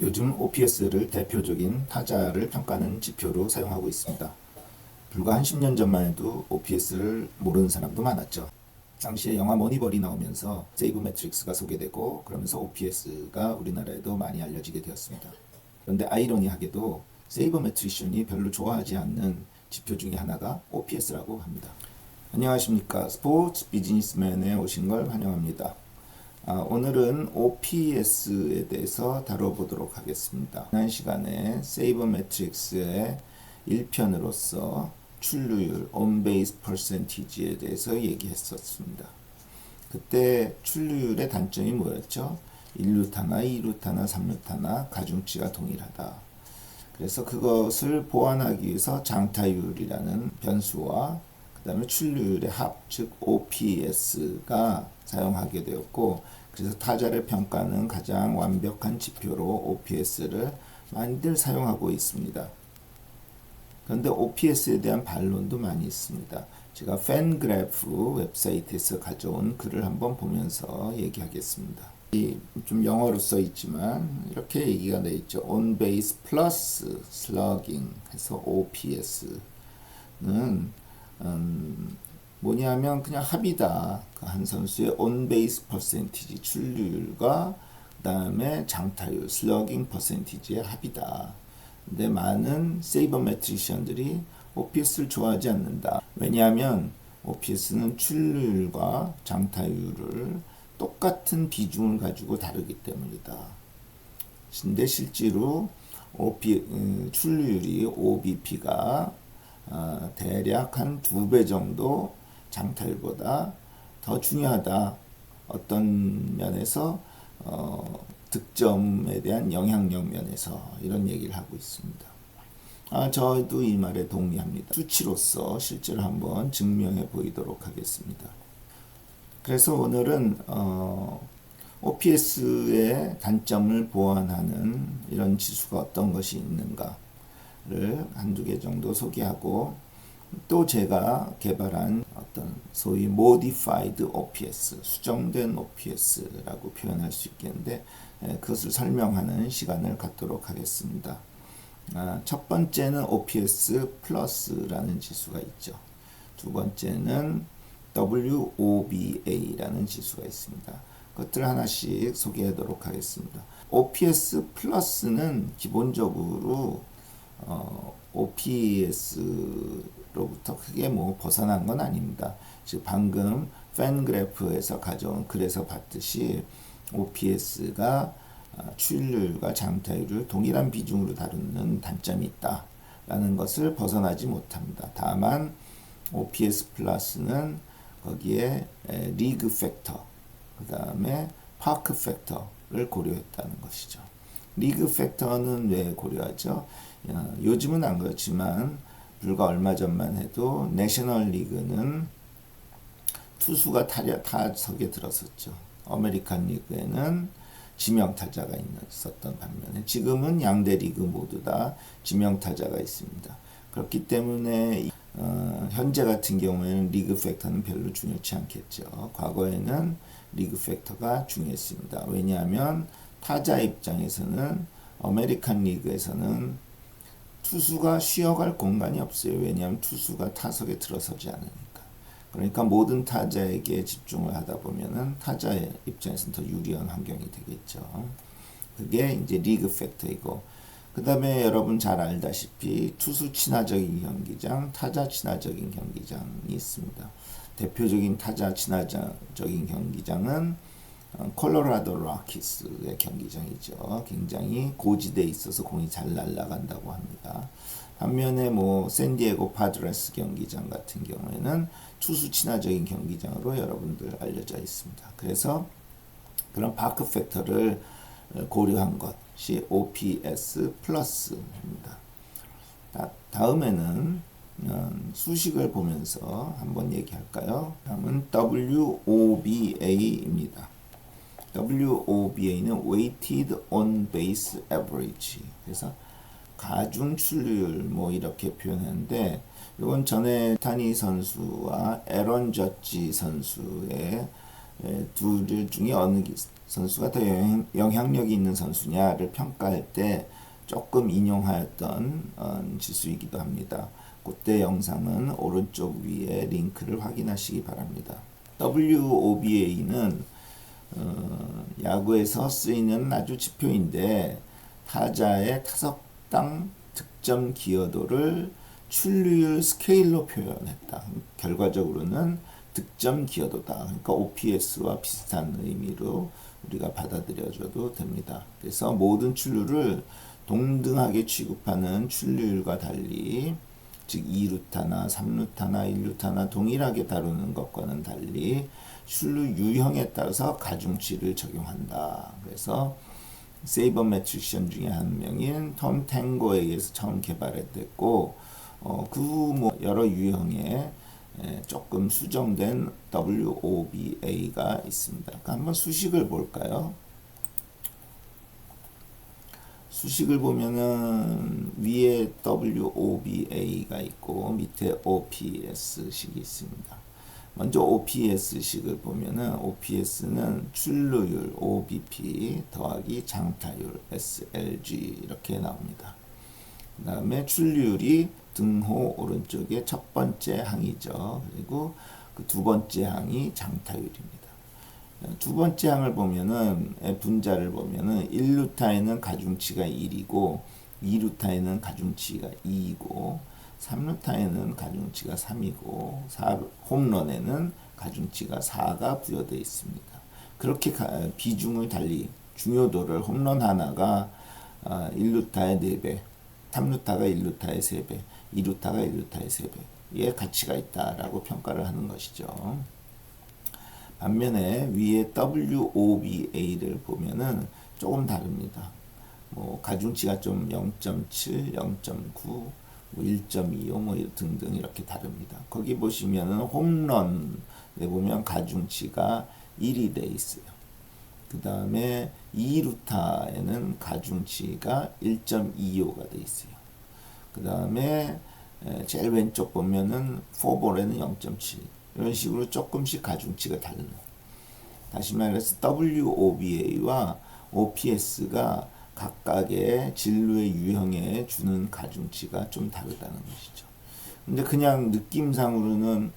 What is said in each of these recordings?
요즘 OPS를 대표적인 타자를 평가하는 지표로 사용하고 있습니다. 불과 한 10년 전만 해도 OPS를 모르는 사람도 많았죠. 당시에 영화 모니벌이 나오면서 세이브 매트릭스가 소개되고 그러면서 OPS가 우리나라에도 많이 알려지게 되었습니다. 그런데 아이러니하게도 세이버 매트리션이 별로 좋아하지 않는 지표 중에 하나가 OPS라고 합니다. 안녕하십니까. 스포츠 비즈니스맨에 오신 걸 환영합니다. 아, 오늘은 OPS에 대해서 다뤄보도록 하겠습니다. 지난 시간에 세이버 매트릭스의 1편으로서 출루율, 온베이스 퍼센티지에 대해서 얘기했었습니다. 그때 출루율의 단점이 뭐였죠? 1루타나 2루타나 3루타나 가중치가 동일하다. 그래서 그것을 보완하기 위해서 장타율이라는 변수와 그 다음에 출루율의 합, 즉 OPS가 사용하게 되었고 그래서 타자를 평가하는 가장 완벽한 지표로 OPS를 많이들 사용하고 있습니다. 그런데 OPS에 대한 반론도 많이 있습니다. 제가 팬그래프 웹사이트에서 가져온 글을 한번 보면서 얘기하겠습니다. 좀 영어로 써 있지만 이렇게 얘기가 돼 있죠. on base plus slugging 해서 OPS는 음, 뭐냐면 그냥 합이다. 그 한 선수의 base percentage 출루율과 그다음에 장타율 slugging percentage의 합이다. 근데 많은 세이버 매트리션들이 OPS를 좋아하지 않는다. 왜냐하면 OPS는 출루율과 장타율을 똑같은 비중을 가지고 다르기 때문이다. 근데 실제로 OP, 음, 출루율이 OBP가 어, 대략 한 두 배 정도 장타율보다 더 중요하다. 어떤 면에서 어, 득점에 대한 영향력 면에서 이런 얘기를 하고 있습니다. 아, 저도 이 말에 동의합니다. 수치로서 실제로 한번 증명해 보이도록 하겠습니다. 그래서 오늘은 어, OPS의 단점을 보완하는 이런 지수가 어떤 것이 있는가 를 한두 개 정도 소개하고 또 제가 개발한 어떤 소위 modified OPS, 수정된 OPS라고 표현할 수 있겠는데 예, 그것을 설명하는 시간을 갖도록 하겠습니다. 아, 첫 번째는 OPS 플러스라는 지수가 있죠. 두 번째는 WOBA라는 지수가 있습니다. 그것들 하나씩 소개하도록 하겠습니다. OPS 플러스는 기본적으로 어, OPS로부터 크게 뭐 벗어난 건 아닙니다. 즉 방금 팬그래프에서 가져온 글에서 봤듯이 OPS가 어, 출률과 장타율을 동일한 비중으로 다루는 단점이 있다라는 것을 벗어나지 못합니다. 다만 OPS 플러스는 거기에 리그 팩터, 그 다음에 파크 팩터를 고려했다는 것이죠. 리그 팩터는 왜 고려하죠? 어, 요즘은 안 그렇지만 불과 얼마 전만 해도 내셔널 리그는 투수가 타려, 타석에 들었었죠. 아메리칸 리그에는 지명 타자가 있었던 반면에 지금은 양대 리그 모두 다 지명 타자가 있습니다. 그렇기 때문에 어, 현재 같은 경우에는 리그 팩터는 별로 중요치 않겠죠. 과거에는 리그 팩터가 중요했습니다. 왜냐하면 타자 입장에서는 아메리칸 리그에서는 투수가 쉬어갈 공간이 없어요. 왜냐하면 투수가 타석에 들어서지 않으니까. 그러니까 모든 타자에게 집중을 하다 보면은 타자의 입장에서는 더 유리한 환경이 되겠죠. 그게 이제 리그 팩터이고 그 다음에 여러분 잘 알다시피 투수 친화적인 경기장, 타자 친화적인 경기장이 있습니다. 대표적인 타자 친화적인 경기장은 어, 콜로라도 락키스의 경기장이죠. 굉장히 고지대에 있어서 공이 잘 날아간다고 합니다. 반면에 뭐 샌디에고 파드레스 경기장 같은 경우에는 투수 친화적인 경기장으로 여러분들 알려져 있습니다. 그래서 그런 파크 팩터를 고려한 것이 OPS 플러스입니다. 다음에는 음, 수식을 보면서 한번 얘기할까요? 다음은 WOBA입니다. WOBA는 Weighted On Base Average. 그래서 가중 출루율 뭐 이렇게 표현했는데 이건 전에 타니 선수와 에런 저지 선수의 둘 중에 어느 선수가 더 영향, 영향력이 있는 선수냐를 평가할 때 조금 인용하였던 어, 지수이기도 합니다. 그때 영상은 오른쪽 위에 링크를 확인하시기 바랍니다. WOBA는 어, 야구에서 쓰이는 아주 지표인데 타자의 타석당 득점 기여도를 출루율 스케일로 표현했다. 결과적으로는 득점 기여도다. 그러니까 OPS와 비슷한 의미로 우리가 받아들여줘도 됩니다. 그래서 모든 출루를 동등하게 취급하는 출루율과 달리 즉 2루타나 3루타나 1루타나 동일하게 다루는 것과는 달리 출루 유형에 따라서 가중치를 적용한다. 그래서 세이버 매트리션 중에 한 명인 톰 탱고에 의해서 처음 개발됐고 어, 그뭐 여러 유형의 에, 조금 수정된 WOBA가 있습니다. 그러니까 한번 수식을 볼까요? 수식을 보면은 위에 WOBA가 있고 밑에 OPS식이 있습니다. 먼저 OPS식을 보면은 OPS는 출루율 OBP 더하기 장타율 SLG 이렇게 나옵니다. 그 다음에 출루율이 등호 오른쪽에 첫 번째 항이죠. 그리고 그 두 번째 항이 장타율입니다. 두 번째 항을 보면은 분자를 보면은 1루타에는 가중치가 1이고 2루타에는 가중치가 2이고 3루타에는 가중치가 3이고 4, 홈런에는 가중치가 4가 부여되어 있습니다. 그렇게 가, 비중을 달리 중요도를 홈런 하나가 어, 1루타의 4배, 3루타가 1루타의 3배, 2루타가 1루타의 3배의 가치가 있다라고 평가를 하는 것이죠. 반면에 위에 WOBA를 보면은 조금 다릅니다. 뭐 가중치가 좀 0.7, 0.9, 1.25, 뭐 등등 이렇게 다릅니다. 거기 보시면은 홈런에 보면 가중치가 1이 돼 있어요. 그 다음에 2루타에는 가중치가 1.25가 돼 있어요. 그 다음에 제일 왼쪽 보면은 4볼에는 0.7 이런 식으로 조금씩 가중치가 다르는 다시 말해서 WOBA와 OPS가 각각의 진로의 유형에 주는 가중치가 좀 다르다는 것이죠. 근데 그냥 느낌상으로는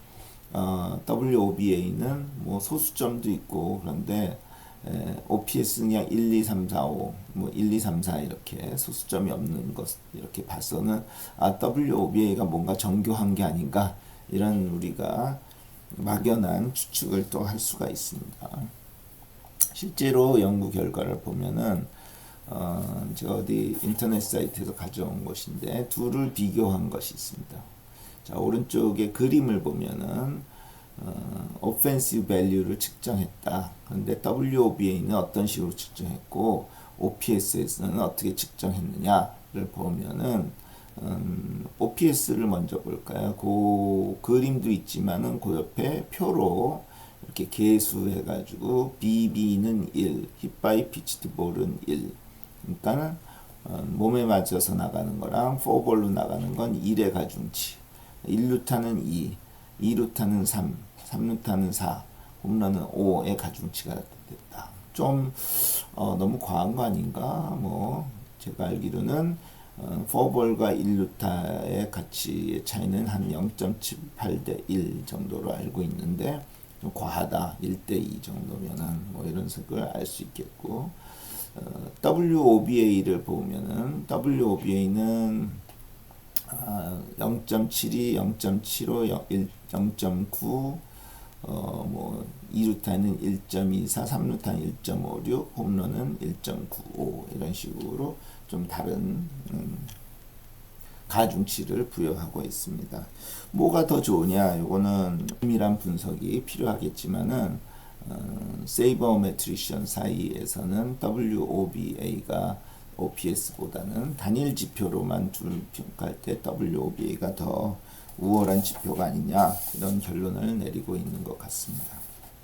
어, WOBA는 뭐 소수점도 있고 그런데 에, OPS는 그냥 1, 2, 3, 4, 5, 뭐 1, 2, 3, 4 이렇게 소수점이 없는 것 이렇게 봐서는 아 WOBA가 뭔가 정교한 게 아닌가 이런 우리가 막연한 추측을 또 할 수가 있습니다. 실제로 연구 결과를 보면은 어, 어디 인터넷 사이트에서 가져온 것인데 둘을 비교한 것이 있습니다. 자 오른쪽에 그림을 보면은 어, offensive value를 측정했다. 그런데 WOBA는 어떤 식으로 측정했고 OPS에서는 어떻게 측정했느냐를 보면은 음, OPS를 먼저 볼까요? 그 그림도 있지만은 그 옆에 표로 이렇게 개수해가지고 BB는 1, 힙바이 피치드 볼은 1. 그러니까는 어, 몸에 맞춰서 나가는 거랑 포볼로 나가는 건 1의 가중치. 1루타는 2, 2루타는 3, 3루타는 4, 홈런은 5의 가중치가 됐다. 좀 어, 너무 과한 거 아닌가? 뭐 제가 알기로는 어, 포볼과 1루타의 가치의 차이는 한 0.78 대 1 정도로 알고 있는데 좀 과하다 1 대 2 정도면은 뭐 이런 색을 알 수 있겠고 어, WOBA를 보면은 WOBA는 아, 0.72, 0.75, 0.9, 어, 뭐, 2루타는 1.24, 3루타는 1.56, 홈런은 1.95, 이런 식으로 좀 다른, 음, 가중치를 부여하고 있습니다. 뭐가 더 좋으냐? 요거는 면밀한 분석이 필요하겠지만은, 어, 세이버 매트리션 사이에서는 WOBA가 OPS보다는 단일 지표로만 둘 평가할 때 WOBA가 더 우월한 지표가 아니냐 이런 결론을 내리고 있는 것 같습니다.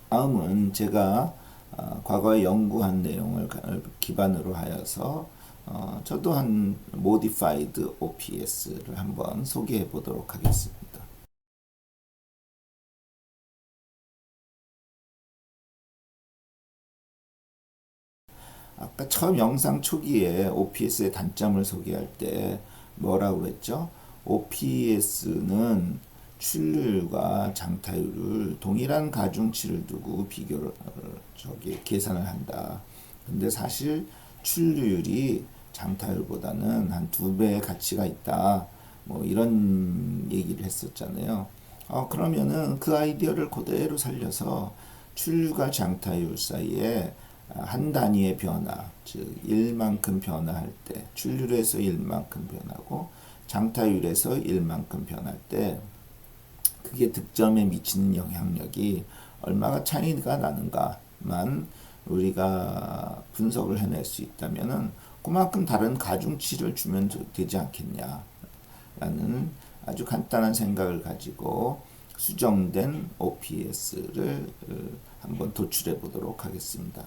다음은 제가 어, 과거에 연구한 내용을 기반으로 하여서 어, 저도 한 modified OPS를 한번 소개해 보도록 하겠습니다. 아까 처음 영상 초기에 OPS의 단점을 소개할 때 뭐라고 그랬죠? OPS는 출률과 장타율을 동일한 가중치를 두고 비교를 어, 저기 계산을 한다. 근데 사실 출률이 장타율보다는 한 두 배의 가치가 있다. 뭐 이런 얘기를 했었잖아요. 어, 그러면은 그 아이디어를 그대로 살려서 출류가 장타율 사이에 한 단위의 변화, 즉 1만큼 변화할 때 출률에서 1만큼 변하고 장타율에서 1만큼 변할 때 그게 득점에 미치는 영향력이 얼마가 차이가 나는가만 우리가 분석을 해낼 수 있다면은 그만큼 다른 가중치를 주면 되지 않겠냐라는 아주 간단한 생각을 가지고 수정된 OPS를 어, 한번 도출해 보도록 하겠습니다.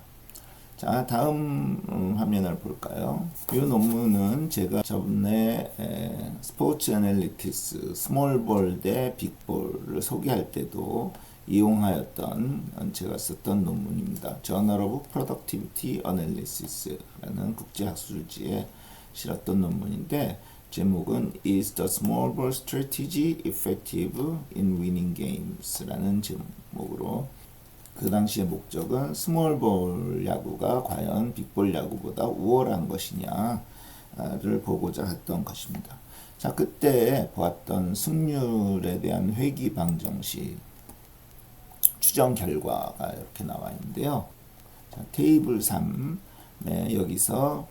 자, 다음 음, 화면을 볼까요? 이 논문은 제가 저번에 스포츠 애널리티스 스몰볼 대 빅볼을 소개할 때도 이용하였던 제가 썼던 논문입니다. Journal of Productivity Analysis라는 국제학술지에 실었던 논문인데 제목은 Is the small ball strategy effective in winning games라는 제목으로 그 당시의 목적은 스몰볼 야구가 과연 빅볼 야구보다 우월한 것이냐를 보고자 했던 것입니다. 자, 그때 보았던 승률에 대한 회귀 방정식 추정 결과가 이렇게 나와 있는데요. 자, 테이블 3. 네, 여기서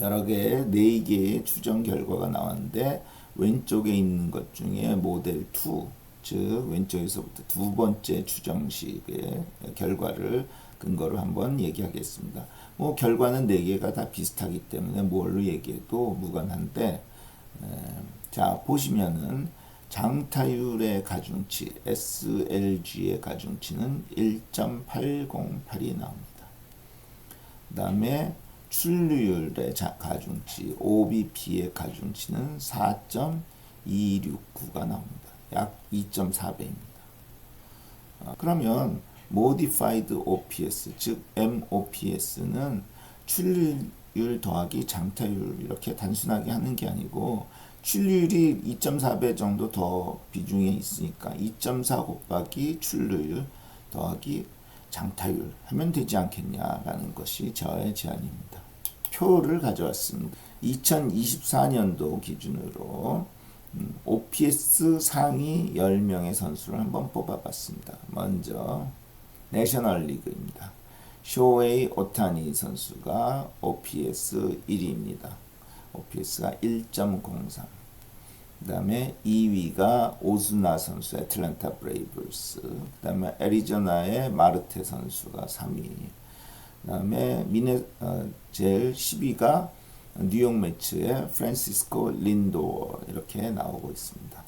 여러 개, 네 개의 추정 결과가 나왔는데 왼쪽에 있는 것 중에 모델 2, 즉 왼쪽에서부터 두 번째 추정식의 결과를 근거로 한번 얘기하겠습니다. 뭐 결과는 네 개가 다 비슷하기 때문에 뭘로 얘기해도 무관한데 에, 자 보시면은 장타율의 가중치 SLG의 가중치는 1.808이 나옵니다. 그 다음에 출루율의 가중치 OBP의 가중치는 4.269가 나옵니다. 약 2.4배입니다. 아, 그러면 modified OPS 즉 MOPS는 출루율 더하기 장타율 이렇게 단순하게 하는 게 아니고 출루율이 2.4배 정도 더 비중에 있으니까 2.4 곱하기 출루율 더하기 장타율 하면 되지 않겠냐라는 것이 저의 제안입니다. 표를 가져왔습니다. 2024년도 기준으로 OPS 상위 10명의 선수를 한번 뽑아봤습니다. 먼저 내셔널 리그입니다. 쇼웨이 오타니 선수가 OPS 1위입니다. OPS가 1.03. 그 다음에 2위가 오즈나 선수 애틀랜타 브레이브스. 그 다음에 애리조나의 마르테 선수가 3위. 그 다음에 미네 어, 제일 10위가 뉴욕 매츠의 프란시스코 린도 이렇게 나오고 있습니다.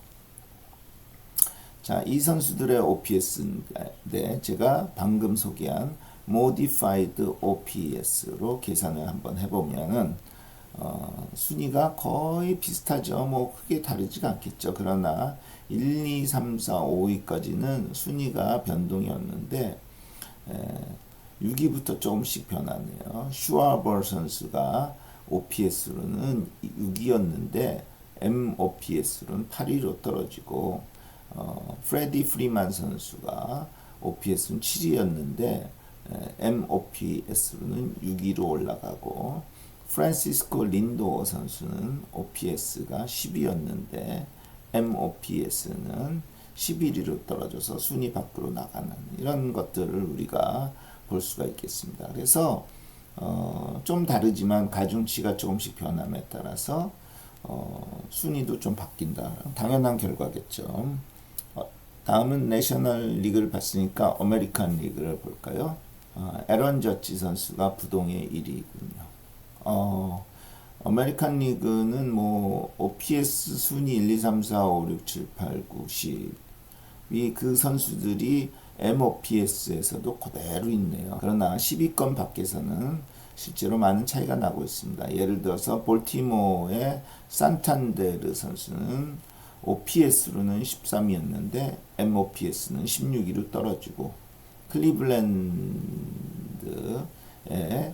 자, 이 선수들의 OPS인데 제가 방금 소개한 modified OPS로 계산을 한번 해보면은 어, 순위가 거의 비슷하죠. 뭐 크게 다르지가 않겠죠. 그러나 1, 2, 3, 4, 5위까지는 순위가 변동이 없는데 에, 6위부터 조금씩 변하네요. 슈아벌 선수가 OPS로는 6위였는데 MOPS로는 8위로 떨어지고 어, 프레디 프리만 선수가 OPS는 7위였는데 MOPS로는 6위로 올라가고 프란시스코 린도 선수는 OPS가 10위였는데 MOPS는 11위로 떨어져서 순위 밖으로 나가는 이런 것들을 우리가 볼 수가 있겠습니다. 그래서 어, 좀 다르지만 가중치가 조금씩 변함에 따라서 어, 순위도 좀 바뀐다. 당연한 결과겠죠. 어, 다음은 내셔널 리그를 봤으니까 아메리칸 리그를 볼까요? 어, 에런 저치 선수가 부동의 1위군요. 어, 아메리칸 리그는 뭐 OPS 순위 1, 2, 3, 4, 5, 6, 7, 8, 9, 10. 이 그 선수들이 MOPS에서도 그대로 있네요. 그러나 10위권 밖에서는 실제로 많은 차이가 나고 있습니다. 예를 들어서 볼티모어의 산탄데르 선수는 OPS로는 13위였는데 MOPS는 16위로 떨어지고 클리블랜드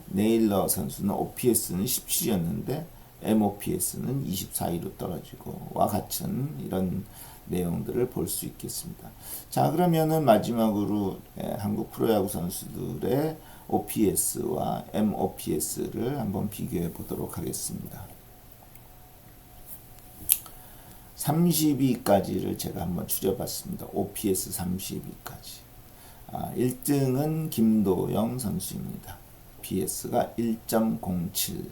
네일러 선수는 OPS는 17이었는데 MOPS는 24위로 떨어지고 와 같은 이런 내용들을 볼 수 있겠습니다. 자 그러면은 마지막으로 예, 한국 프로야구 선수들의 OPS와 MOPS를 한번 비교해 보도록 하겠습니다. 32까지를 제가 한번 추려봤습니다. OPS 32까지. 아, 1등은 김도영 선수입니다. PS가 1.07.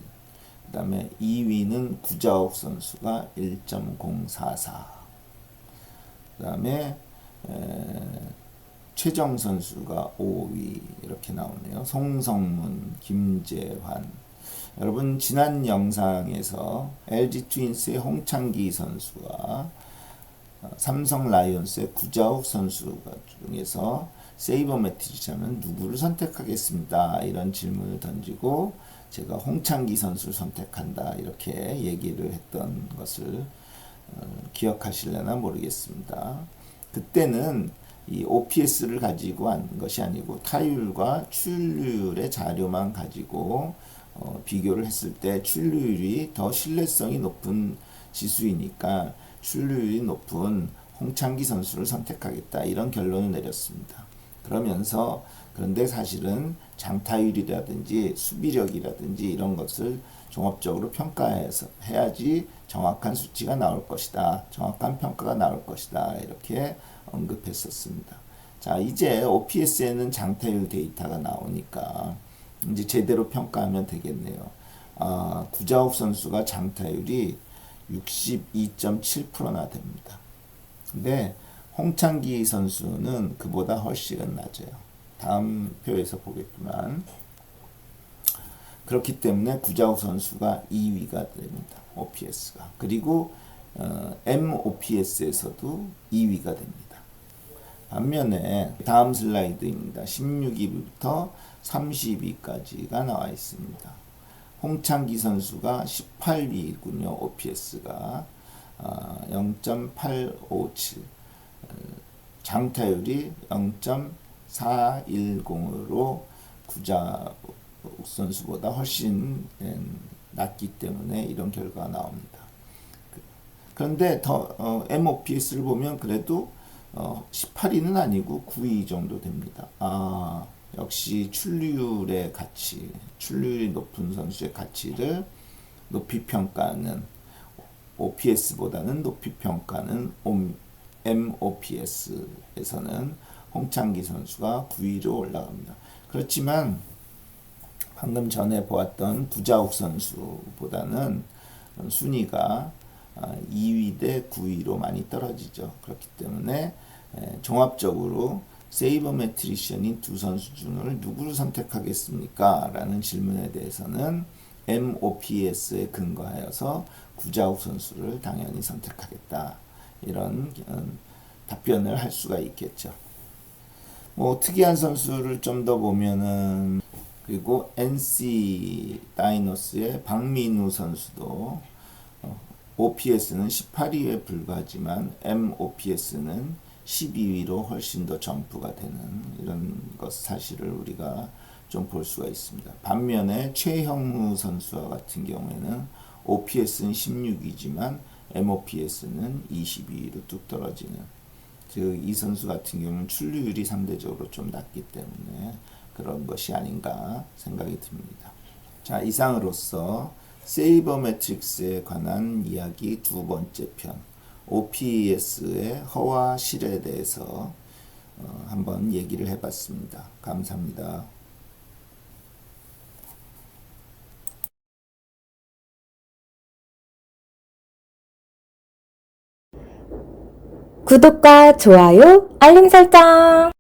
그 다음에 2위는 구자욱 선수가 1.044. 그 다음에 최정 선수가 5위 이렇게 나오네요. 송성문, 김재환. 여러분 지난 영상에서 LG 트윈스의 홍창기 선수와 삼성 라이온스의 구자욱 선수 중에서 세이버 매트리자는 누구를 선택하겠습니다. 이런 질문을 던지고 제가 홍창기 선수를 선택한다 이렇게 얘기를 했던 것을 어, 기억하실려나 모르겠습니다. 그때는 이 OPS를 가지고 한 것이 아니고 타율과 출률의 자료만 가지고 어, 비교를 했을 때 출루율이 더 신뢰성이 높은 지수이니까 출루율이 높은 홍창기 선수를 선택하겠다 이런 결론을 내렸습니다. 그러면서 그런데 사실은 장타율이라든지 수비력이라든지 이런 것을 종합적으로 평가해서 해야지 정확한 수치가 나올 것이다. 정확한 평가가 나올 것이다. 이렇게 언급했었습니다. 자, 이제 OPS에는 장타율 데이터가 나오니까 이제 제대로 평가하면 되겠네요. 아, 구자욱 선수가 장타율이 62.7%나 됩니다. 근데 홍창기 선수는 그보다 훨씬 낮아요. 다음 표에서 보겠지만 그렇기 때문에 구자욱 선수가 2위가 됩니다. OPS가. 그리고 어, MOPS에서도 2위가 됩니다. 반면에 다음 슬라이드입니다. 16위부터 30위까지가 나와 있습니다. 홍창기 선수가 18위군요. OPS가 어, 0.857 장타율이 0.410으로 구자 선수보다 훨씬 낮기 때문에 이런 결과가 나옵니다. 그런데 더 어, MOPS를 보면 그래도 어, 18위는 아니고 9위 정도 됩니다. 아 역시 출루율의 가치, 출루율이 높은 선수의 가치를 높이 평가하는 OPS보다는 높이 평가하는 MOPS에서는 홍창기 선수가 9위로 올라갑니다. 그렇지만 방금 전에 보았던 구자욱 선수보다는 순위가 2위 대 9위로 많이 떨어지죠. 그렇기 때문에 종합적으로 세이버 매트리션인 두 선수 중을 누구를 선택하겠습니까? 라는 질문에 대해서는 MOPS에 근거하여서 구자욱 선수를 당연히 선택하겠다. 이런 답변을 할 수가 있겠죠. 뭐 특이한 선수를 좀 더 보면은 그리고 NC 다이노스의 박민우 선수도 OPS는 18위에 불과하지만 MOPS는 12위로 훨씬 더 점프가 되는 이런 것 사실을 우리가 좀 볼 수가 있습니다. 반면에 최형무 선수와 같은 경우에는 OPS는 16위지만 MOPS는 22위로 뚝 떨어지는 즉 이 선수 같은 경우는 출루율이 상대적으로 좀 낮기 때문에 그런 것이 아닌가 생각이 듭니다. 자 이상으로서 세이버 매트릭스에 관한 이야기 두 번째 편 OPS의 허와 실에 대해서 어, 한번 얘기를 해봤습니다. 감사합니다. 구독과 좋아요, 알림 설정.